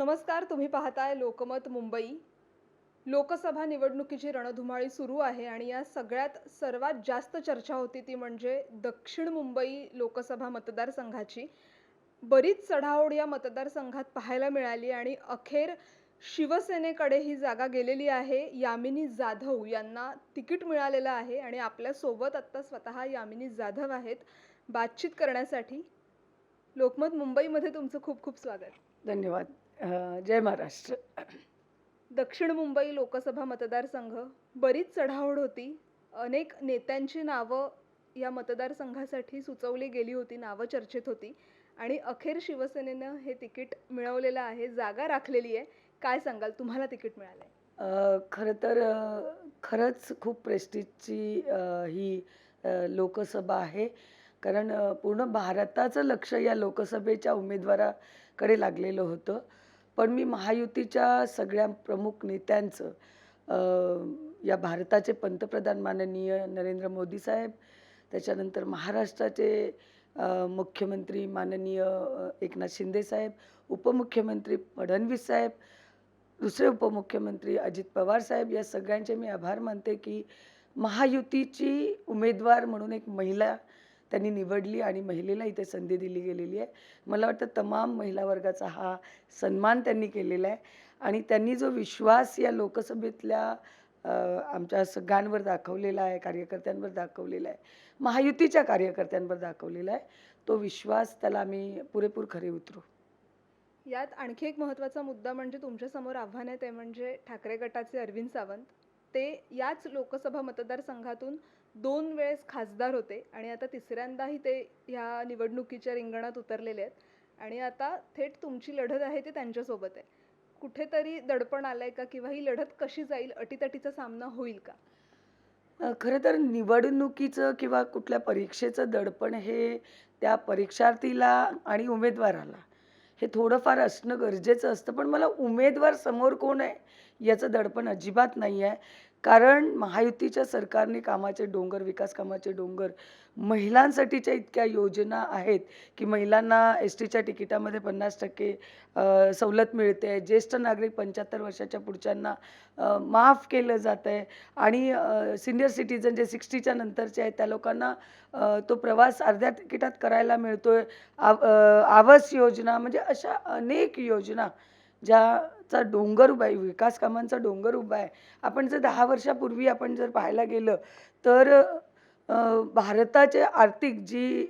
नमस्कार तुम्ही पाहताय लोकमत मुंबई. लोकसभा निवडणुकीची रणधुमाळी सुरू आहे आणि या सगळ्यात सर्वात जास्त चर्चा होती ती म्हणजे दक्षिण मुंबई लोकसभा मतदारसंघाची. बरीच चढाओढ या मतदारसंघात पाहायला मिळाली आणि अखेर शिवसेनेकडे ही जागा गेलेली आहे यामिनी जाधव यांना तिकीट मिळालेलं आहे आणि आपल्यासोबत आत्ता स्वतः यामिनी जाधव आहेत. बातचीत करण्यासाठी लोकमत मुंबईमध्ये तुमचं खूप खूप स्वागत. धन्यवाद. जय महाराष्ट्र. दक्षिण मुंबई लोकसभा मतदारसंघ बरीच चढाओढ होती. अनेक नेत्यांची नावं या मतदारसंघासाठी सुचवली गेली होती नावं चर्चेत होती. आणि अखेर शिवसेनेनं हे तिकीट मिळवलेलं आहे जागा राखलेली आहे. काय सांगाल? तुम्हाला तिकीट मिळालं आहे खरं तर खरंच खूप प्रेस्टिजची ही लोकसभा आहे. कारण पूर्ण भारताचं लक्ष या लोकसभेच्या उमेदवाराकडे लागलेलं होतं. पण मी महायुतीच्या सगळ्या प्रमुख नेत्यांचं या भारताचे पंतप्रधान माननीय नरेंद्र मोदी साहेब त्याच्यानंतर महाराष्ट्राचे मुख्यमंत्री माननीय एकनाथ शिंदे साहेब उपमुख्यमंत्री फडणवीस साहेब दुसरे उपमुख्यमंत्री अजित पवार साहेब या सगळ्यांचे मी आभार मानते की महायुतीची उमेदवार म्हणून एक महिला त्यांनी निवडली आणि महिलेला इथे संधी दिली गेलेली आहे. मला वाटतं तमाम महिला वर्गाचा हा सन्मान त्यांनी केलेला आहे. आणि त्यांनी जो विश्वास या लोकसभेतल्या आमच्या सगळ्यांवर दाखवलेला आहे कार्यकर्त्यांवर दाखवलेला आहे महायुतीच्या कार्यकर्त्यांवर दाखवलेला आहे तो विश्वास त्याला आम्ही पुरेपूर खरे उतरू. यात आणखी एक महत्त्वाचा मुद्दा म्हणजे तुमच्यासमोर आव्हान आहे ते म्हणजे ठाकरे गटाचे अरविंद सावंत. ते याच लोकसभा मतदारसंघातून दोन वेळेस खासदार होते आणि आता तिसऱ्यांदाही ते ह्या निवडणुकीच्या रिंगणात उतरलेले आहेत. आणि आता थेट तुमची लढत आहे ते त्यांच्यासोबत आहे. कुठेतरी दडपण आलंय का किंवा ही लढत कशी जाईल अटीतटीचा सामना होईल का? खरं तर निवडणुकीचं किंवा कुठल्या परीक्षेचं दडपण हे त्या परीक्षार्थीला आणि उमेदवाराला हे थोडंफार असणं गरजेचं असतं. पण मला उमेदवार समोर कोण आहे याचं दडपण अजिबात नाही आहे. कारण महायुतीच्या सरकारने कामाचे डोंगर विकास कामाचे डोंगर महिलांसाठीच्या इतक्या योजना आहेत की महिलांना एस टीच्या तिकिटामध्ये पन्नास टक्के सवलत मिळते. ज्येष्ठ नागरिक पंच्याहत्तर वर्षाच्या पुढच्यांना माफ केलं जात आहे आणि सिनियर सिटीजन जे सिक्स्टीच्या नंतरचे आहेत त्या लोकांना तो प्रवास अर्ध्या तिकिटात करायला मिळतो आव आवास योजना म्हणजे अशा अनेक योजना ज्या चा डोंगर उभा आहे विकास कामांचा डोंगर उभा आहे. आपण जर दहा वर्षापूर्वी आपण जर पाहायला गेलं तर भारताचे आर्थिक जी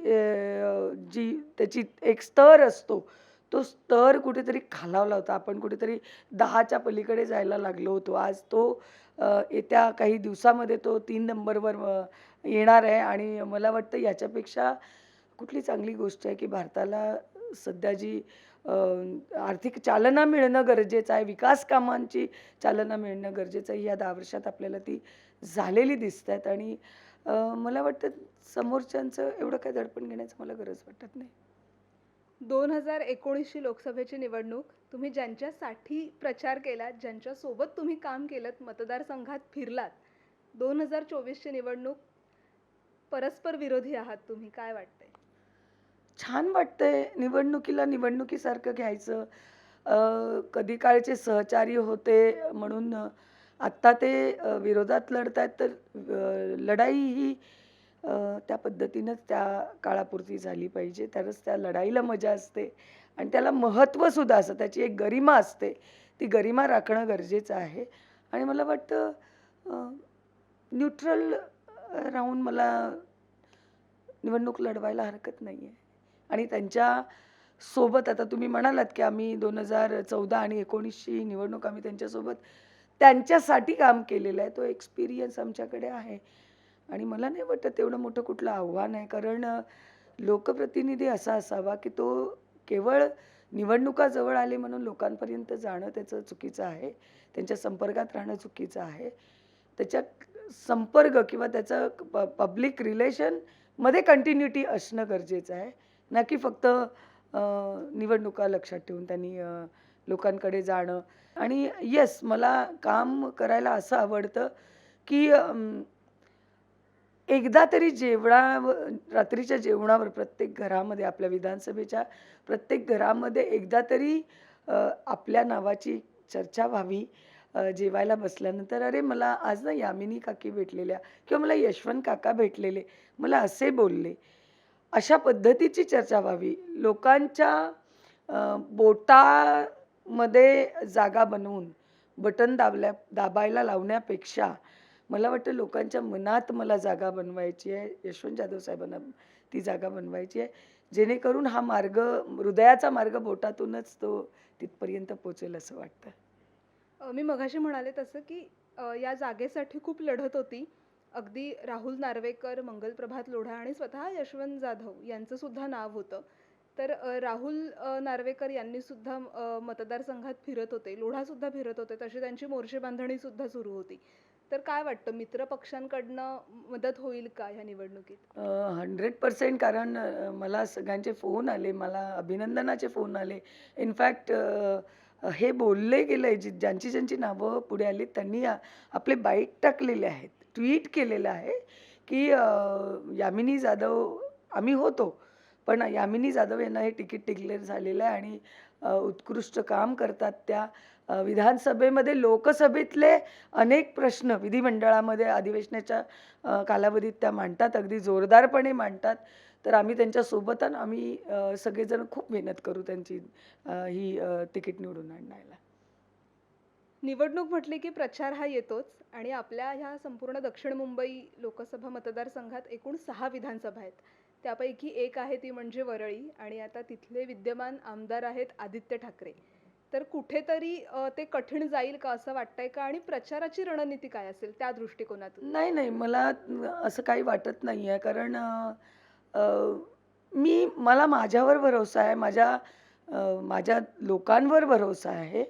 जी त्याची एक स्तर असतो तो स्तर कुठेतरी खालावला होता. आपण कुठेतरी दहाच्या पलीकडे जायला लागलो होतो. आज तो येत्या काही दिवसामध्ये तो तीन नंबरवर येणार आहे. आणि मला वाटतं याच्यापेक्षा कुठली चांगली गोष्ट आहे की भारताला सध्या जी आर्थिक चालना मिळणं गरजेचं आहे विकास कामांची चालना मिळणं गरजेचं आहे या दहा वर्षात आपल्याला ती झालेली दिसत आहेत. आणि मला वाटतं समोरच्यांचं एवढं काही दडपण घेण्याचं मला गरज वाटत नाही. दोन हजार एकोणीसची लोकसभेची निवडणूक तुम्ही ज्यांच्यासाठी प्रचार केलात ज्यांच्यासोबत तुम्ही काम केलं मतदारसंघात फिरलात दोन हजार चोवीसची निवडणूक परस्पर विरोधी आहात तुम्ही काय वाटतं? छान वाटतंय. निवडणुकीला निवडणुकीसारखं घ्यायचं. कधी काळचे सहचारी होते म्हणून आत्ता ते विरोधात लढत आहेत तर लढाई ही त्या पद्धतीनंच त्या काळापुरती झाली पाहिजे. तरच त्या लढाईला मजा असते. आणि त्याला महत्त्वसुद्धा असतं. त्याची एक गरिमा असते. ती गरिमा राखणं गरजेचं आहे. आणि मला वाटतं न्यूट्रल राहून मला निवडणूक लढवायला हरकत नाही आहे आणि त्यांच्यासोबत आता तुम्ही म्हणालात की आम्ही दोन हजार चौदा आणि एकोणीसची निवडणूक आम्ही त्यांच्यासोबत त्यांच्यासाठी काम केलेलं आहे. तो एक्सपिरियन्स आमच्याकडे आहे. आणि मला नाही वाटत तेवढं मोठं कुठलं आव्हान आहे. कारण लोकप्रतिनिधी असा असावा की तो केवळ निवडणुका जवळ आले म्हणून लोकांपर्यंत जाणं त्याचं चुकीचं आहे. त्यांच्या संपर्कात राहणं चुकीचं आहे. त्याच्या संपर्क किंवा त्याचं प पब्लिक रिलेशनमध्ये कंटिन्युटी असणं गरजेचं आहे. ना की फक्त निवडणुका लक्षात ठेवून त्यांनी लोकांकडे जाणं. आणि येस मला काम करायला असं आवडतं की एकदा तरी जेवणावर रात्रीच्या जेवणावर प्रत्येक घरामध्ये आपल्या विधानसभेच्या प्रत्येक घरामध्ये एकदा तरी आपल्या नावाची चर्चा व्हावी जेवायला बसल्यानंतर अरे मला आज ना यामिनी काकी भेटलेल्या किंवा मला यशवंत काका भेटलेले मला असे बोलले. अशा पद्धतीची चर्चा व्हावी. लोकांच्या बोटामध्ये जागा बनवून बटन दाबल्या दाबायला लावण्यापेक्षा मला वाटतं लोकांच्या मनात मला जागा बनवायची आहे. यशवंत जाधव साहेबांना ती जागा बनवायची आहे. जेणेकरून हा मार्ग हृदयाचा मार्ग बोटातूनच तो तिथपर्यंत पोचेल असं वाटतं. मी मघाशी म्हणाले तसं की या जागेसाठी खूप लढत होती. अगदी राहुल नार्वेकर मंगलप्रभात लोढा आणि स्वतः यशवंत जाधव यांचं सुद्धा नाव होतं. तर राहुल नार्वेकर यांनी सुद्धा मतदारसंघात फिरत होते लोढासुद्धा फिरत होते तशी त्यांची मोर्चे बांधणीसुद्धा सुरू होती. तर काय वाटतं मित्र पक्षांकडनं मदत होईल का ह्या निवडणुकीत? हंड्रेड पर्सेंट कारण मला सगळ्यांचे फोन आले मला अभिनंदनाचे फोन आले. इनफॅक्ट हे बोलले गेलं आहे जी ज्यांची ज्यांची नावं पुढे आली त्यांनी आपले बाईट टाकलेले आहेत. ट्विट केलेलं आहे की यामिनी जाधव आम्ही होतो पण यामिनी जाधव यांना हे तिकीट डिक्लेअर झालेलं आहे आणि उत्कृष्ट काम करतात त्या विधानसभेमध्ये लोकसभेतले अनेक प्रश्न विधिमंडळामध्ये अधिवेशनाच्या कालावधीत त्या मांडतात अगदी जोरदारपणे मांडतात. तर आम्ही त्यांच्यासोबत आणि आम्ही सगळेजण खूप मेहनत करू त्यांची ही तिकीट निवडून आणायला. निवडणूक म्हटली की प्रचार हा येतोच आणि आपल्या ह्या संपूर्ण दक्षिण मुंबई लोकसभा मतदारसंघात एकूण सहा विधानसभा आहेत. त्यापैकी एक आहे ती म्हणजे वरळी आणि आता तिथले विद्यमान आमदार आहेत आदित्य ठाकरे. तर कुठेतरी ते कठीण जाईल का असं वाटतंय का आणि प्रचाराची रणनीती काय असेल त्या दृष्टिकोनातून? नाही नाही मला असं काही वाटत नाही आहे कारण मी मला माझ्यावर भरोसा आहे माझ्या माझ्या लोकांवर भरोसा आहे.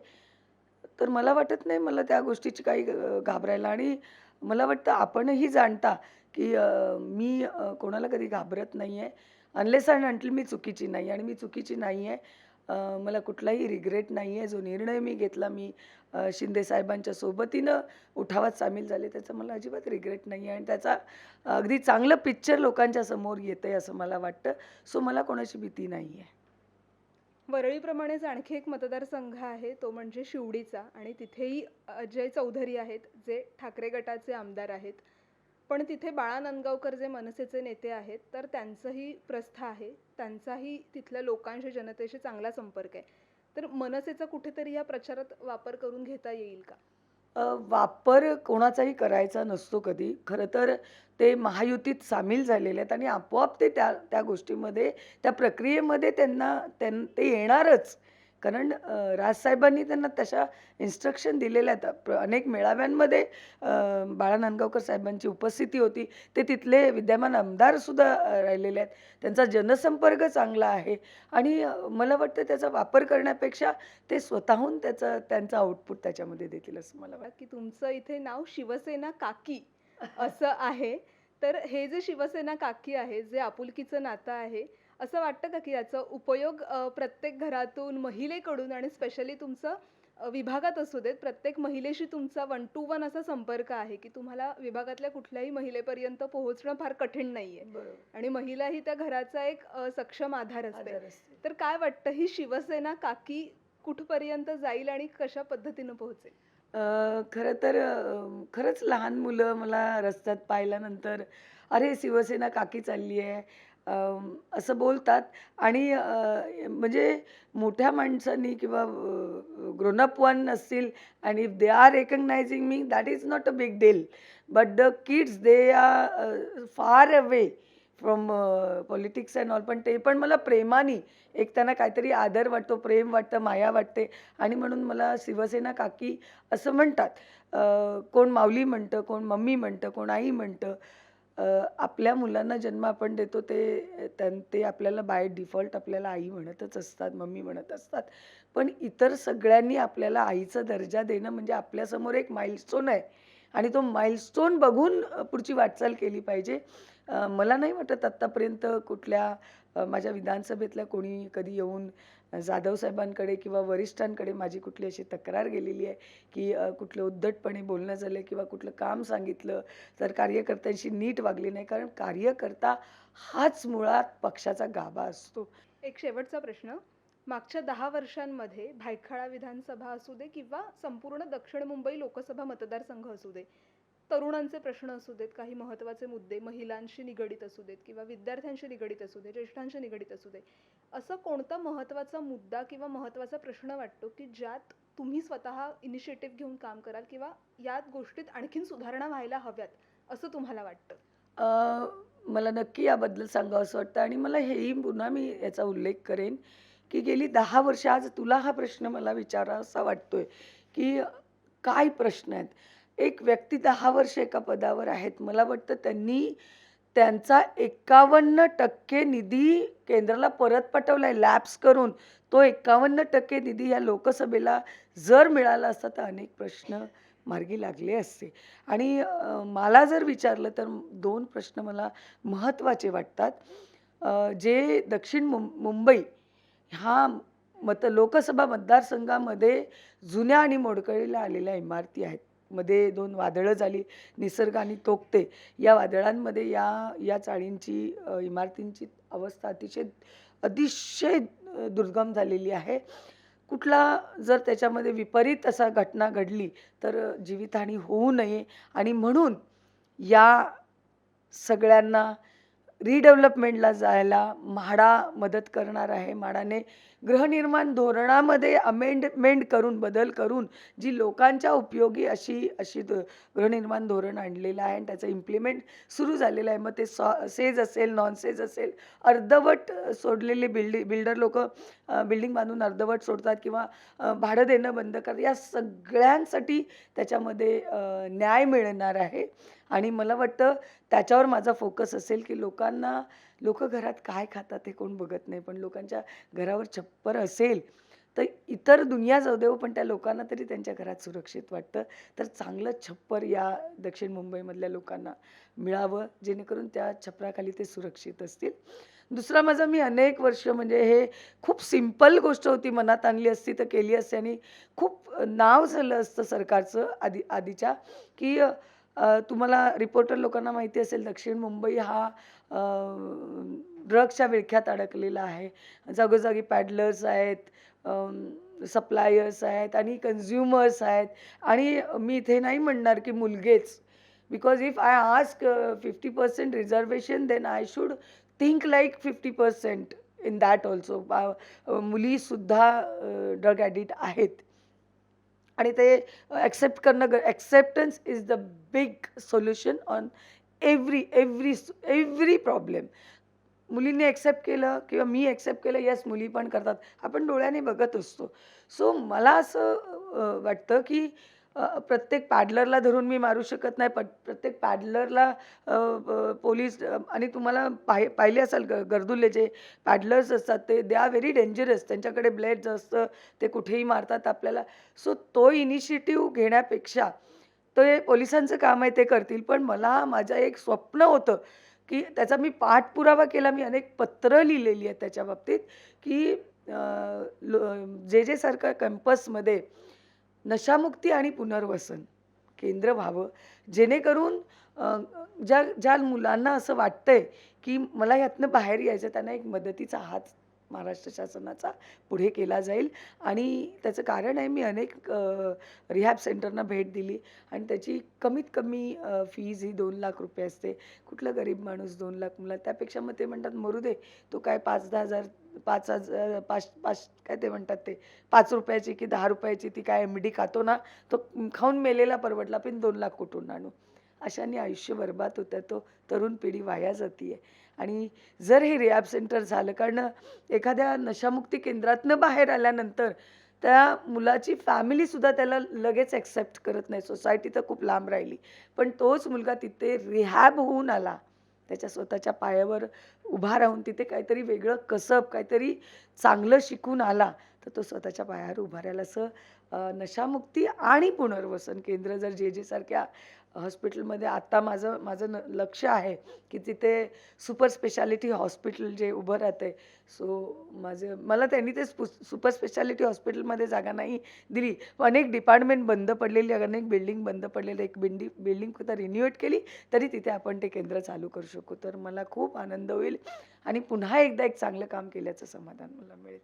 तर मला वाटत नाही मला त्या गोष्टीची काही घाबरायला आणि मला वाटतं आपणही जाणता की मी कोणाला कधी घाबरत नाही आहे अनलेस अँड अंटील मी चुकीची नाही आणि मी चुकीची नाही आहे मला कुठलाही रिग्रेट नाही आहे जो निर्णय मी घेतला मी शिंदे साहेबांच्या सोबतीनं उठावात सामील झाले त्याचा मला अजिबात रिग्रेट नाही आहे आणि त्याचा अगदी चांगलं पिक्चर लोकांच्या समोर येतं आहे असं मला वाटतं. सो मला कोणाची भीती नाही आहे वरळीप्रमाणेच आणखी एक मतदारसंघ आहे तो म्हणजे शिवडीचा. आणि तिथेही अजय चौधरी आहेत जे ठाकरे गटाचे आमदार आहेत. पण तिथे बाळा नांदगावकर जे मनसेचे नेते आहेत तर त्यांचंही प्रस्थ आहे. त्यांचाही तिथल्या लोकांशी जनतेशी चांगला संपर्क आहे. तर मनसेचा कुठेतरी या प्रचारात वापर करून घेता येईल का? वापर कोणाचाही करायचा नसतो कधी. खरं तर ते महायुतीत सामील झालेले आहेत आणि आपोआप ते त्या त्या गोष्टीमध्ये त्या प्रक्रियेमध्ये त्यांना त्यां ते येणारच. कारण राजसाहेबांनी त्यांना तशा इन्स्ट्रक्शन दिलेल्या आहेत. प्र अनेक मेळाव्यांमध्ये बाळा नांदगावकर साहेबांची उपस्थिती होती. ते तिथले विद्यमान आमदारसुद्धा राहिलेले आहेत. त्यांचा जनसंपर्क चांगला आहे. आणि मला वाटतं त्याचा वापर करण्यापेक्षा ते स्वतःहून त्याचं त्यांचं आउटपुट त्याच्यामध्ये देतील असं मला वाटतं. की तुमचं इथे नाव शिवसेना काकी असं आहे. तर हे जे शिवसेना काकी आहे जे आपुलकीचं नातं आहे असं वाटतं का की याचा उपयोग प्रत्येक घरातून महिलेकडून आणि स्पेशली तुमचं विभागात असू देत प्रत्येक महिलेशी तुमचा वन टू वन असा संपर्क आहे की तुम्हाला विभागातल्या कुठल्याही महिलेपर्यंत पोहोचणं फार कठीण नाहीये. आणि महिला ही त्या घराचा एक सक्षम आधार असते. तर काय वाटतं ही शिवसेना काकी कुठपर्यंत जाईल आणि कशा पद्धतीनं पोहोचेल? खरं तर खरंच लहान मुलं मला रस्त्यात पाहिल्यानंतर अरे शिवसेना काकी चालली आहे असं बोलतात. आणि म्हणजे मोठ्या माणसांनी किंवा ग्रोनअप वन असतील आणि if they are recognizing me that is not a big deal but the kids they are far away from politics and all पण ते पण मला प्रेमाने एक त्यांना काहीतरी आदर वाटतो प्रेम वाटतं माया वाटते. आणि म्हणून मला शिवसेना काकी असं म्हणतात. कोण माऊली म्हणतं कोण मम्मी म्हणतं कोण आई म्हणतं. आपल्या मुलांना जन्म आपण देतो ते त्यां ते आपल्याला बाय डिफॉल्ट आपल्याला आई म्हणतच असतात मम्मी म्हणत असतात. पण इतर सगळ्यांनी आपल्याला आईचा दर्जा देणं म्हणजे आपल्यासमोर एक माइलस्टोन आहे. आणि तो माइलस्टोन बघून पुढची वाटचाल केली पाहिजे. मला नाही वाटत आत्तापर्यंत कुठल्या माझ्या विधानसभेतल्या कोणी कधी येऊन जाधव साहेबांकडे किंवा वरिष्ठांकडे माझी कुठली अशी तक्रार गेलेली आहे की कुठलं उद्धटपणे बोलणं झालं किंवा कुठलं काम सांगितलं तर कार्यकर्त्यांशी नीट वागली नाही. कारण कार्यकर्ता हाच मुळात पक्षाचा गाभा असतो. एक शेवटचा प्रश्न. मागच्या दहा वर्षांमध्ये भायखळा विधानसभा असू दे किंवा संपूर्ण दक्षिण मुंबई लोकसभा मतदारसंघ असू दे तरुणांचे प्रश्न असू देत काही महत्त्वाचे मुद्दे महिलांशी निगडीत असू देत किंवा विद्यार्थ्यांशी निगडीत असू दे ज्येष्ठांशी निगडीत असू दे असं कोणता महत्त्वाचा मुद्दा किंवा महत्त्वाचा प्रश्न वाटतो की ज्यात तुम्ही स्वतः इनिशिएटिव्ह घेऊन काम कराल किंवा यात गोष्टीत आणखीन सुधारणा व्हायला हव्यात असं तुम्हाला वाटतं? मला नक्की याबद्दल सांगावं असं वाटतं आणि मला हेही पुन्हा मी याचा उल्लेख करेन की गेली दहा वर्ष आज तुला हा प्रश्न मला विचारावासा वाटतोय की काय प्रश्न आहेत? एक व्यक्ती दहा वर्ष एका पदावर आहेत. मला वाटतं त्यांनी त्यांचा एकावन्न टक्के निधी केंद्राला परत पाठवला आहे लॅप्स करून तो एकावन्न टक्के निधी या लोकसभेला जर मिळाला असता तर अनेक प्रश्न मार्गी लागले असते. आणि मला जर विचारलं तर दोन प्रश्न मला महत्त्वाचे वाटतात. जे दक्षिण मुं मुंबई हा मत लोकसभा मतदारसंघामध्ये जुन्या आणि मोडकळीला आलेल्या इमारती आहेत. मध्ये दोन वादळं झाली निसर्ग आणि या वादळांमध्ये या या चाळींची इमारतींची अवस्था अतिशय अतिशय दुर्गम झालेली आहे. कुठला जर त्याच्यामध्ये विपरीत असा घटना घडली तर जीवितहानी होऊ नये. आणि म्हणून या सगळ्यांना रिडेव्हलपमेंटला जायला म्हाडा मदत करणार आहे. म्हाडाने गृहनिर्माण धोरणामध्ये अमेंडमेंट करून बदल करून जी लोकांच्या उपयोगी अशी अशी गृहनिर्माण धोरण आणलेलं आहे आणि त्याचं इम्प्लिमेंट सुरू झालेलं आहे. मग ते सॉ सेज असेल नॉन सेज असेल अर्धवट सोडलेले बिल्डि बिल्डर लोक बिल्डिंग बांधून अर्धवट सोडतात किंवा भाडं देणं बंद कर या सगळ्यांसाठी त्याच्यामध्ये न्याय मिळणार आहे. आणि मला वाटतं त्याच्यावर माझा फोकस असेल की लोकांना लोक घरात काय खातात हे कोण बघत नाही पण लोकांच्या घरावर छप्पर असेल तर इतर दुनिया जाऊ देऊ पण त्या लोकांना तरी त्यांच्या घरात सुरक्षित वाटतं. तर चांगलं छप्पर या दक्षिण मुंबईमधल्या लोकांना मिळावं जेणेकरून त्या छपराखाली ते सुरक्षित असतील. दुसरा माझा मी अनेक वर्ष म्हणजे हे खूप सिंपल गोष्ट होती मनात आणली असती तर केली असती आणि खूप नाव झालं असतं सरकारचं आधी आधीच्या की तुम्हाला रिपोर्टर लोकांना माहिती असेल दक्षिण मुंबई हा ड्रग्सच्या विळख्यात अडकलेला आहे. जागोजागी पॅडलर्स आहेत सप्लायर्स आहेत आणि कन्झ्युमर्स आहेत. आणि मी इथे नाही म्हणणार की मुलगेच. Because if I ask fifty percent reservation then I should think like fifty percent in that also मुलीसुद्धा ड्रग ॲडिट आहेत. आणि ते ॲक्सेप्ट करणं acceptance is the big solution on every every every problem मुलींनी ॲक्सेप्ट केलं किंवा मी ॲक्सेप्ट केलं यस मुली पण करतात. आपण डोळ्याने बघत असतो. सो मला असं वाटतं की प्रत्येक पॅडलरला धरून मी मारू शकत नाही पट प्रत्येक पॅडलरला पोलीस आणि तुम्हाला पाहि पाहिले असाल ग गर्दुल्ले जे पॅडलर्स असतात ते दे आर व्हेरी डेंजरस त्यांच्याकडे ब्लेड्स असतं ते कुठेही मारतात आपल्याला. सो तो इनिशिएटिव्ह घेण्यापेक्षा ते पोलिसांचं काम आहे ते करतील. पण मला माझं एक स्वप्न होतं की त्याचा मी पाठपुरावा केला. मी अनेक पत्रं लिहिलेली आहेत त्याच्या बाबतीत की लो- जे जे सारखं कॅम्पसमध्ये नशामुक्ती आणि पुनर्वसन. केंद्र व्हावं. जेणेकरून ज्या ज्या मुलांना असं वाटतंय की मला ह्यातनं बाहेर यायचं त्यांना एक मदतीचा हात महाराष्ट्र शासनाचा पुढे केला जाईल. आणि त्याचं कारण आहे मी अनेक रिहॅब सेंटरना भेट दिली. आणि त्याची कमीत कमी फीज ही दोन लाख रुपये असते. कुठलं गरीब माणूस दोन लाख मुला त्यापेक्षा मग ते म्हणतात मरू दे. तो काय पाच दहा हजार पाच हजार पाच पाच काय ते म्हणतात ते? पाच रुपयाची की दहा रुपयाची ती काय एम डी खातो ना तो खाऊन मेलेला परवडला पण दोन लाख कुठून आणू? अशाने आयुष्य बरबाद होतं. तो तरुण पिढी वाया जाते आणि जर हे रिहॅब सेंटर झालं कारण एखाद्या नशामुक्ती केंद्रातनं बाहेर आल्यानंतर त्या मुलाची फॅमिलीसुद्धा त्याला लगेच ॲक्सेप्ट करत नाही. सोसायटी तर खूप लांब राहिली. पण तोच मुलगा तिथे रिहॅब होऊन आला. त्याच्या स्वतःच्या पायावर उभा राहून तिथे काहीतरी वेगळं कसब काहीतरी चांगलं शिकून आला तर तो स्वतःच्या पायावर उभा राहिला. असं नशामुक्ती आणि पुनर्वसन केंद्र जर जे जे सारख्या हॉस्पिटलमध्ये आत्ता माझं माझं न लक्ष आहे की तिथे सुपर स्पेशालिटी हॉस्पिटल जे उभं राहतं सो माझं मला त्यांनी ते सुपर स्पेशालिटी हॉस्पिटलमध्ये जागा नाही दिली. अनेक डिपार्टमेंट बंद पडलेली अनेक बिल्डिंग बंद पडलेली एक बिल्डिंग बिल्डिंग कुठं रिन्युएट केली तरी तिथे आपण ते केंद्र चालू करू शकू. तर मला खूप आनंद होईल आणि पुन्हा एकदा एक चांगलं काम केल्याचं समाधान मला मिळेल.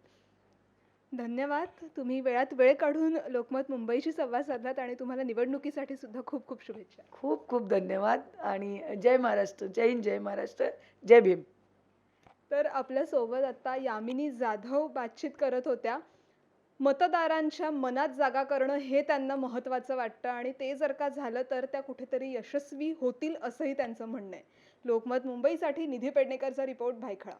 धन्यवाद. तुम्ही वेळात वेळ काढून लोकमत मुंबईशी संवाद साधलात आणि तुम्हाला निवडणुकीसाठी सुद्धा खूप खूप शुभेच्छा. खूप खूप धन्यवाद आणि जय महाराष्ट्र जय हिंद जय महाराष्ट्र जय भीम. तर आपल्यासोबत आता यामिनी जाधव बातचीत करत होत्या. मतदारांच्या मनात जागा करणं हे त्यांना महत्त्वाचं वाटतं आणि ते जर का झालं तर त्या कुठेतरी यशस्वी होतील असंही त्यांचं म्हणणं आहे. लोकमत मुंबईसाठी निधी पेडणेकरचा रिपोर्ट भायखळा.